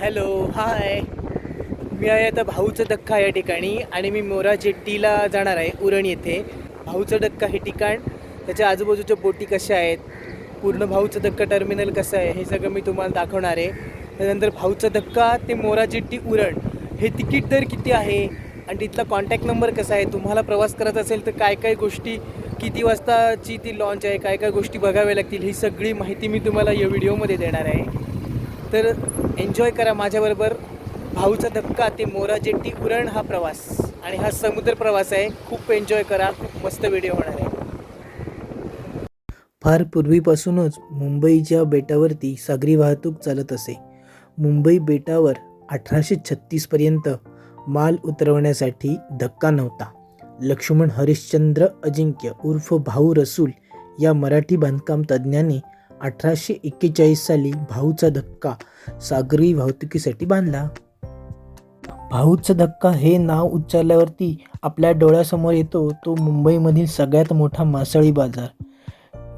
Hello hi मी आहे आता भाऊचं धक्का या ठिकाणी आणि मी मोरा जेट्टीला जाणार आहे उरण येथे. भाऊचं धक्का हे ठिकाण. त्याच्या आजूबाजूच्या बोटी कशा आहेत? पूर्ण भाऊचं धक्का टर्मिनल कसं आहे? हे सगळं मी तुम्हाला दाखवणार आहे. त्यानंतर भाऊचं धक्का ते मोरा जेट्टी उरण. हे तिकीट दर किती आहे? आणि तिथला कॉन्टॅक्ट नंबर कसा आहे? तुम्हाला प्रवास करत असेल तर काय काय गोष्टी किती वाजताची ती लॉन्च आहे काय काय गोष्टी बघाव्या लागतील ही सगळी माहिती मी तुम्हाला या व्हिडिओमध्ये देणार आहे. तर एन्जॉय करा माझ्याबरोबर. भाऊचा धक्का ते मोरा जेट्टी उरण हा प्रवास. आणि हा समुद्र प्रवास आहे. खूप एन्जॉय करा. खूप मस्त व्हिडिओ होणार आहे. फार पूर्वीपासूनच मुंबईच्या बेटावरती सागरी वाहतूक चालत असे. मुंबई बेटावर अठराशे छत्तीसपर्यंत माल उतरवण्यासाठी धक्का नव्हता. लक्ष्मण हरिश्चंद्र अजिंक्य उर्फ भाऊ रसूल या मराठी बांधकाम तज्ज्ञाने अठराशे एक्केचाळीस साली भाऊचा धक्का सागरी वाहतुकीसाठी बांधला. भाऊचा धक्का हे नाव उच्चारल्यावरती आपल्या डोळ्यासमोर येतो तो मुंबईमधील सगळ्यात मोठा मासळी बाजार.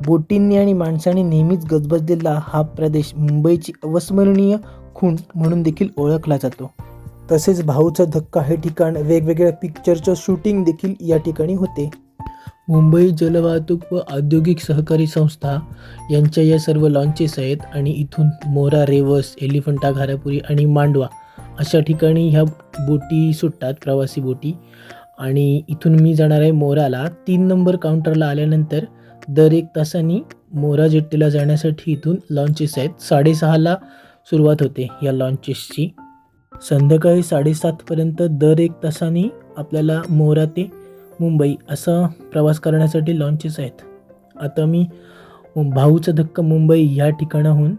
बोटींनी आणि माणसांनी नेहमीच गजबजलेला हा प्रदेश मुंबईची अविस्मरणीय खूण म्हणून देखील ओळखला जातो. तसेच भाऊचा धक्का हे ठिकाण वेगवेगळ्या पिक्चरचं शूटिंग देखील या ठिकाणी होते. मुंबई जलवाहतूक व औद्योगिक सहकारी संस्था यांच्या या सर्व लॉन्चेस आहेत आणि इथून मोरा रेवस एलिफंटा घारापुरी आणि मांडवा अशा ठिकाणी ह्या बोटी सुटतात प्रवासी बोटी. आणि इथून मी जाणार आहे मोराला. तीन नंबर काउंटरला आल्यानंतर दर एक तासांनी मोरा जेट्टीला जाण्यासाठी इथून लॉन्चेस आहेत. साडेसहाला सुरुवात होते या लॉन्चेसची संध्याकाळी साडेसातपर्यंत दर एक तासांनी आपल्याला मोरा ते मुंबई असा प्रवास करण्यासाठी लॉन्चेस आहेत. आता मी भाऊचं धक्का मुंबई या ठिकाणाहून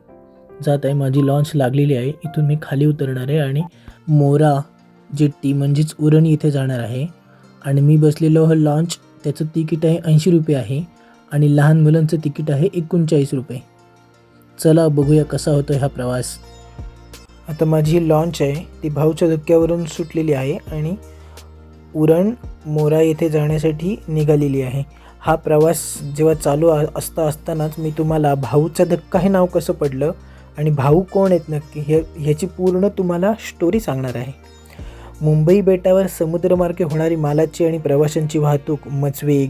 जात आहे. माझी लॉन्च लागलेली आहे. इथून मी खाली उतरणार आहे आणि मोरा जेट्टी म्हणजेच उरण इथे जाणार आहे. आणि मी बसलेलो हा लॉन्च त्याचं तिकीट आहे ऐंशी रुपये आहे. आणि लहान मुलांचं तिकीट आहे एकोणचाळीस रुपये. चला बघूया कसा होतो हा प्रवास. आता माझी लॉन्च आहे. ती भाऊच्या धक्क्यावरून सुटलेली आहे आणि उरण मोरा येथे जाण्यासाठी निघालेली आहे. हा प्रवास जेव्हा चालू आ- असता असतानाच मी तुम्हाला भाऊचा धक्का हे नाव कसं पडलं आणि भाऊ कोण आहेत नक्की हे ह्याची पूर्ण तुम्हाला स्टोरी सांगणार आहे. मुंबई बेटावर समुद्रमार्गे होणारी मालाची आणि प्रवाशांची वाहतूक मचवे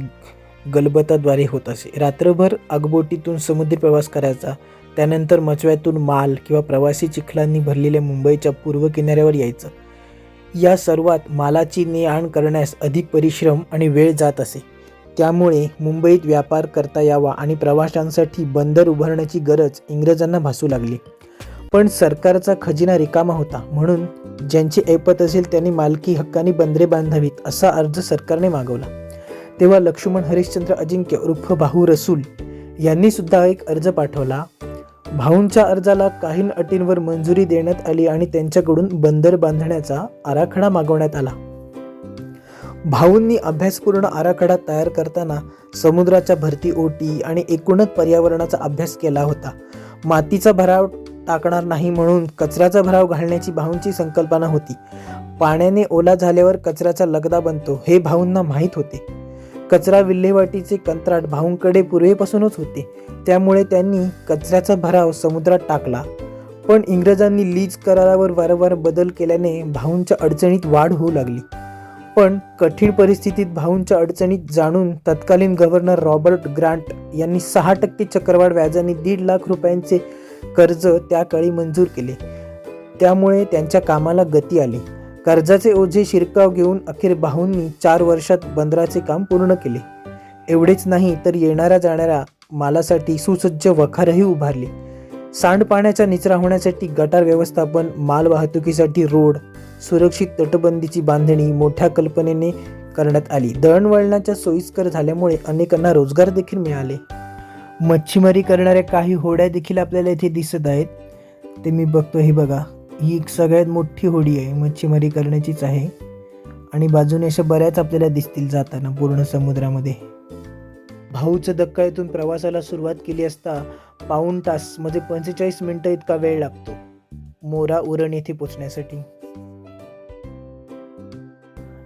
गलबताद्वारे होत असे. रात्रभर आगबोटीतून समुद्री प्रवास करायचा. त्यानंतर मचव्यातून माल किंवा प्रवासी चिखलांनी भरलेल्या मुंबईच्या पूर्व किनाऱ्यावर यायचं. या सर्वात मालाची ने आण करण्यास अधिक परिश्रम आणि वेळ जात असे. त्यामुळे मुंबईत व्यापार करता यावा आणि प्रवाशांसाठी बंदर उभारण्याची गरज इंग्रजांना भासू लागली. पण सरकारचा खजिना रिकामा होता म्हणून ज्यांची ऐपत असेल त्यांनी मालकी हक्कानी बंदरे बांधावीत असा अर्ज सरकारने मागवला. तेव्हा लक्ष्मण हरिश्चंद्र अजिंक्य उर्फ भाऊ रसूल यांनी सुद्धा एक अर्ज पाठवला. भाऊंच्या अर्जाला काही अटींवर मंजुरी देण्यात आली आणि त्यांच्याकडून बंदर बांधण्याचा आराखडा मागवण्यात आला. भाऊंनी अभ्यासपूर्ण आराखडा तयार करताना समुद्राच्या भरती ओटी आणि एकूणच पर्यावरणाचा अभ्यास केला होता. मातीचा भराव टाकणार नाही म्हणून कचऱ्याचा भराव घालण्याची भाऊंची संकल्पना होती. पाण्याने ओला झाल्यावर कचऱ्याचा लगदा बनतो हे भाऊंना माहीत होते. कचरा विल्हेवाटीचे कंत्राट भाऊंकडे पूर्वीपासूनच होते. त्यामुळे त्यांनी कचऱ्याचा भराव समुद्रात टाकला. पण इंग्रजांनी लीज करारावर वारंवार बदल केल्याने भाऊंच्या अडचणीत वाढ होऊ लागली. पण कठीण परिस्थितीत भाऊंच्या अडचणीत जाणून तत्कालीन गव्हर्नर रॉबर्ट ग्रांट यांनी सहा टक्के चक्रवाढ व्याजाने दीड लाख रुपयांचे कर्ज त्या काळी मंजूर केले. त्यामुळे त्यांच्या कामाला गती आली. कर्जाचे ओझे शिरकाव घेऊन अखेर भाऊंनी चार वर्षात बंदराचे काम पूर्ण केले. एवढेच नाही तर येणाऱ्या जाणाऱ्या मालासाठी सुसज्ज वखारही उभारली. सांडपाण्याचा निचरा होण्यासाठी गटार व्यवस्थापन माल वाहतुकीसाठी रोड सुरक्षित तटबंदीची बांधणी मोठ्या कल्पनेने करण्यात आली. दळणवळणाच्या सोयीस्कर झाल्यामुळे अनेकांना रोजगार देखील मिळाले. मच्छीमारी करणाऱ्या काही होड्या देखील आपल्याला इथे दिसत आहेत. ते मी बघतो हे बघा. ही एक सगळ्यात मोठी होडी आहे मच्छीमारी करण्याचीच आहे. आणि बाजूने अशा बऱ्याच आपल्याला दिसतील जाताना पूर्ण समुद्रामध्ये. भाऊचं धक्का इथून प्रवासाला सुरुवात केली असता पाऊण तास म्हणजे पंचेचाळीस मिनटं इतका वेळ लागतो मोरा उरण येथे पोचण्यासाठी.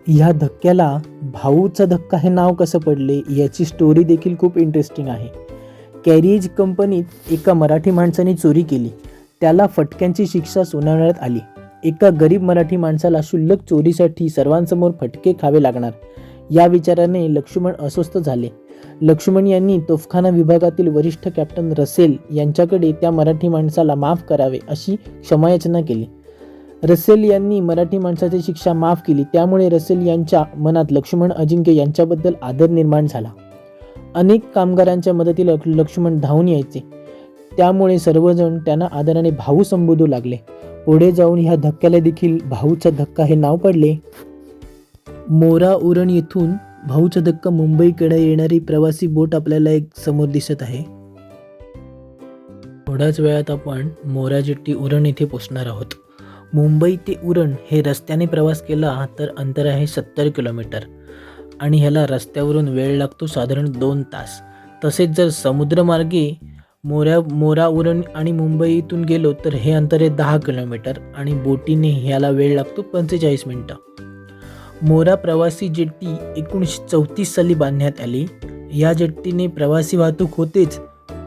या धक्क्याला भाऊचा धक्का हे नाव कसं पडले याची स्टोरी देखील खूप इंटरेस्टिंग आहे. कॅरीज कंपनीत एका मराठी माणसाने चोरी केली. त्याला फटक्यांची शिक्षा सुनावण्यात आली. एका गरीब मराठी माणसाला क्षुल्लक चोरीसाठी सर्वांसमोर फटके खावे लागणार या विचाराने लक्ष्मण अस्वस्थ झाले. लक्ष्मण यांनी तोफखाना विभागातील वरिष्ठ कॅप्टन रसेल यांच्याकडे त्या मराठी माणसाला माफ करावे अशी क्षमायाचना केली. रसेल यांनी मराठी माणसाची शिक्षा माफ केली त्यामुळे रसेल यांच्या मनात लक्ष्मण अजिंक्य यांच्याबद्दल आदर निर्माण झाला. अनेक कामगारांच्या मदतीला लक्ष्मण धावून यायचे. त्यामुळे सर्वजण त्यांना आदराने भाऊ संबोधू लागले. पुढे जाऊन ह्या धक्क्याला देखील भाऊचा धक्का हे नाव पडले. मोरा उरण येथून भाऊचा धक्का मुंबईकडे येणारी प्रवासी बोट आपल्याला एक समोर दिसत आहे. थोड्याच वेळात आपण मोराजेट्टी उरण येथे पोचणार आहोत. मुंबई ते उरण हे रस्त्याने प्रवास केला तर अंतर आहे सत्तर किलोमीटर. आणि ह्याला रस्त्यावरून वेळ लागतो साधारण दोन तास. तसेच जर समुद्रमार्गे मोऱ्या मोरावरून आणि मुंबईतून गेलो तर हे अंतर आहे दहा किलोमीटर आणि बोटीने ह्याला वेळ लागतो पंचेचाळीस मिनटं. मोरा प्रवासी जेट्टी एकोणीसशे चौतीस साली बांधण्यात आली. या जेट्टीने प्रवासी वाहतूक होतेच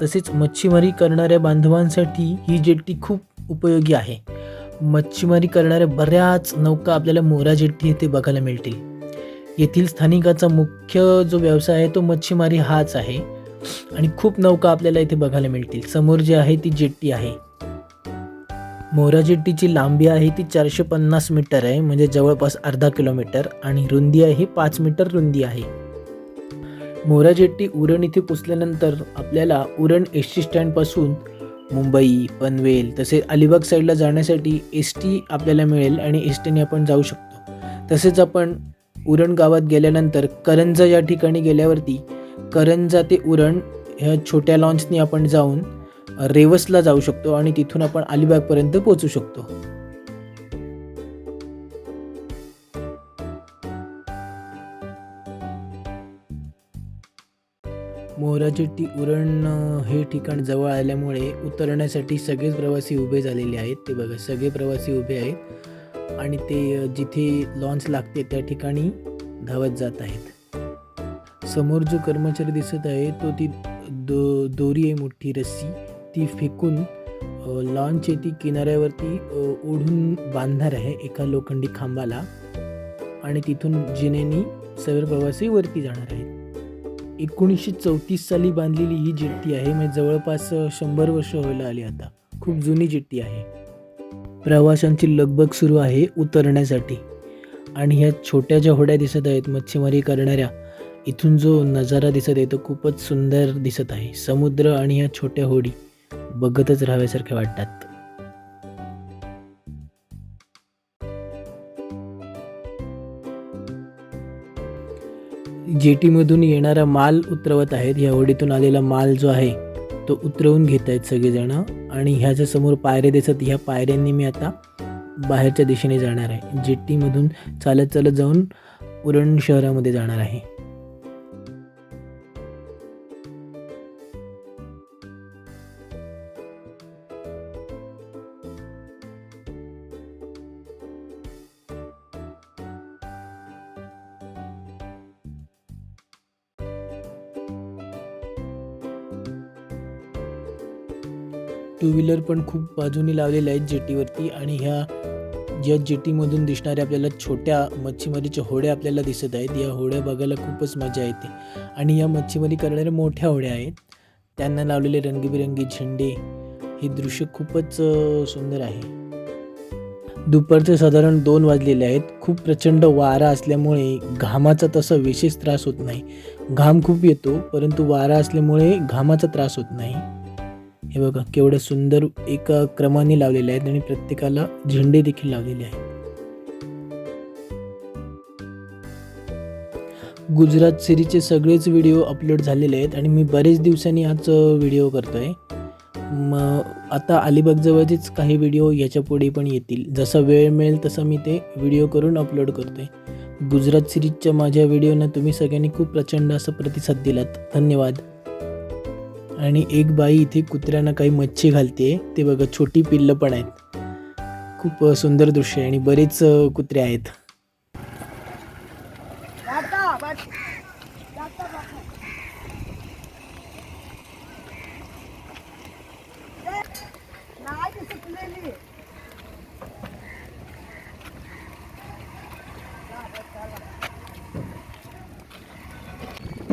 तसेच मच्छीमारी करणाऱ्या बांधवांसाठी ही जेट्टी खूप उपयोगी आहे. मच्छीमारी करणाऱ्या बऱ्याच नौका आपल्याला मोरा जेट्टी येथे बघायला मिळतील. येथील स्थानिकाचा मुख्य जो व्यवसाय आहे तो मच्छीमारी हाच आहे. आणि खूप नौका आपल्याला इथे बघायला मिळतील. समोर जी आहे ती जेट्टी आहे. मोहरा जेट्टीची लांबी आहे ती चारशे पन्नास मीटर आहे म्हणजे जवळपास अर्धा किलोमीटर आणि रुंदी आहे ही पाच मीटर रुंदी आहे. मोहरा जेट्टी उरण इथे पोचल्यानंतर आपल्याला उरण एस टी स्टँडपासून मुंबई पनवेल तसेच अलिबाग साईडला जाण्यासाठी एस टी आपल्याला मिळेल आणि एस टीने आपण जाऊ शकतो. तसेच आपण उरण गावात गेल्यानंतर करंजा या ठिकाणी गेल्यावरती करंजा ते उरण ह्या छोट्या लॉन्चनी आपण जाऊन रेवसला जाऊ शकतो आणि तिथून आपण अलिबागपर्यंत पोहोचू शकतो. मोराजेट्टी उरण हे ठिकाण जवळ आल्यामुळे उतरण्यासाठी सगळेच प्रवासी उभे झालेले आहेत. ते बघा सगळे प्रवासी उभे आहेत आणि ते जिथे लॉन्च लागते त्या ठिकाणी धावत जात आहेत. समोर जो कर्मचारी दिसत आहे तो ती दो दोरी आहे मोठी रस्सी. ती फेकून लॉन्च आहे ती किनाऱ्यावरती ओढून बांधणार आहे एका लोखंडी खांबाला. आणि तिथून जिनेनी सगळे प्रवासी वरती जाणार आहेत. एकोणीसशे चौतीस साली बांधलेली ही जेट्टी आहे म्हणजे जवळपास शंभर वर्ष व्हायला आली आता. खूप जुनी जेट्टी आहे. प्रवाशांची लगबग सुरू आहे उतरण्यासाठी. आणि ह्या छोट्या ज्या होड्या दिसत आहेत मच्छीमारी करणाऱ्या इथून जो नजारा दिसत आहे तो खूपच सुंदर दिसत आहे. समुद्र आणि ह्या छोट्या होडी बघतच राहाव्यासारख्या वाटतात. जेटीमधून येणारा माल उतरवत आहेत. ह्या होडीतून आलेला माल जो आहे तो उतरवून घेत आहेत सगळेजण आणि ह्याच्या समोर पायऱ्या दिसत. ह्या पायऱ्यांनी मी आता बाहेरच्या दिशेने जाणार आहे. जेटीमधून चालत चालत जाऊन उरण शहरामध्ये जाणार आहे. टू व्हीलर पण खूप बाजूनी लावलेल्या आहेत जेटीवरती आणि ह्या ज्या जेटीमधून दिसणाऱ्या आपल्याला छोट्या मच्छीमारीच्या होड्या आपल्याला दिसत आहेत. या होड्या बघायला खूपच मजा येते. आणि या मच्छीमारी करणाऱ्या मोठ्या होड्या आहेत. त्यांना लावलेले रंगीबिरंगी झेंडे. हे दृश्य खूपच सुंदर आहे. दुपारचे साधारण दोन वाजलेले आहेत. खूप प्रचंड वारा असल्यामुळे घामाचा तसा विशेष त्रास होत नाही. घाम खूप येतो परंतु वारा असल्यामुळे घामाचा त्रास होत नाही. हे बघा केवढं सुंदर एका क्रमाने लावलेले आहेत आणि प्रत्येकाला झेंडे देखील लावलेले आहेत. गुजरात सिरीजचे सगळेच व्हिडिओ अपलोड झालेले आहेत आणि मी बरेच दिवसांनी आज व्हिडिओ करतोय. मग आता अलिबागजवळचेच काही व्हिडिओ याच्यापुढे पण येतील. जसा वेळ मिळेल तसा मी ते व्हिडिओ करून अपलोड करतो आहे गुजरात सिरीजच्या माझ्या व्हिडिओना तुम्ही सगळ्यांनी खूप प्रचंड असा प्रतिसाद दिलात. धन्यवाद. आणि एक बाई इथे कुत्र्यांना काही मच्छी घालते. ते बघा छोटी पिल्लं पण आहेत. खूप सुंदर दृश्य आहे आणि बरेच कुत्रे आहेत.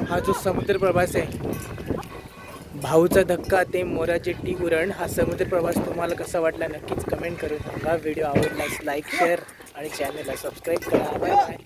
हा जो समुद्र प्रवास आहे भाऊचा धक्का ते मोराचे टी उरण हा समुद्र प्रवास तुम्हाला कसा वाटला नक्कीच कमेंट करून सांगा. व्हिडिओ आवडल्यास लाईक शेअर आणि चॅनलला सबस्क्राईब करा. Bye bye